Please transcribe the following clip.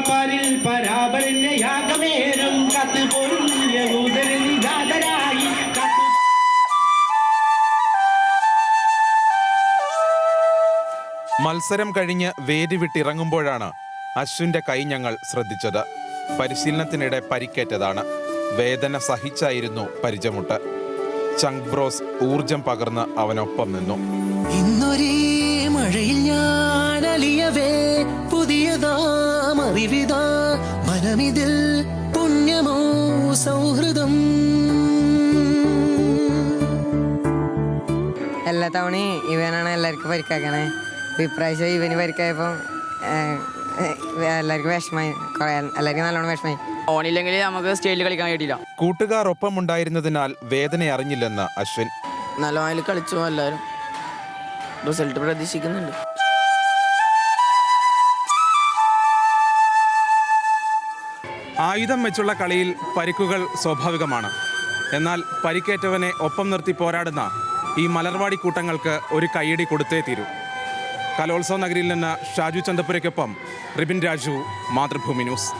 പാരിൽ പരാപരന്റെ യാഗമേരം കത്ത് പോരും യഹൂദരിൽ നിജാതരായി മത്സരം കഴിഞ്ഞ് വേദി വിട്ടിറങ്ങുമ്പോഴാണ് അശ്വിന്റെ കൈ ഞങ്ങൾ ശ്രദ്ധിച്ചത്. പരിശീലനത്തിനിടെ പരിക്കേറ്റതാണ്. വേദന സഹിച്ചായിരുന്നു പരിചമുട്ട്. ചങ്ക് ബ്രോസ് ഊർജം പകർന്ന് അവനൊപ്പം നിന്നു. ഇന്നൊരേ മഴയിൽ അറിവിതാ മനമിതിൽ പുണ്യമോ സൗഹൃദം. എല്ലാ തവണയും ഇവനാണ് എല്ലാവർക്കും പരിക്കാക്കണേ. ഇപ്രാവശ്യം ഇവന് പരിക്കായപ്പം എല്ലാവർക്കും വിഷമായി. കുറേ എല്ലാവർക്കും നല്ലോണം വിഷമായി. ഓണില്ലെങ്കിൽ നമുക്ക് സ്റ്റേജിൽ കളിക്കാൻ കഴിയില്ല. കൂട്ടുകാർ ഒപ്പം ഉണ്ടായിരുന്നതിനാൽ വേദന അറിഞ്ഞില്ലെന്ന് അശ്വിൻ. നല്ലമായി കളിച്ചു എല്ലാവരും. റിസൾട്ട് പ്രതീക്ഷിക്കുന്നുണ്ട്. ആയുധം വെച്ചുള്ള കളിയിൽ പരിക്കുകൾ സ്വാഭാവികമാണ്. എന്നാൽ പരിക്കേറ്റവനെ ഒപ്പം നിർത്തി പോരാടുന്ന ഈ മലർവാടി കൂട്ടങ്ങൾക്ക് ഒരു കൈയടി കൊടുത്തേ തീരൂ. കലോത്സവ നഗരിയിൽ നിന്ന് ഷാജു ചന്ദപ്പുരയ്ക്കൊപ്പം റിബിൻ രാജു മാതൃഭൂമി ന്യൂസ്.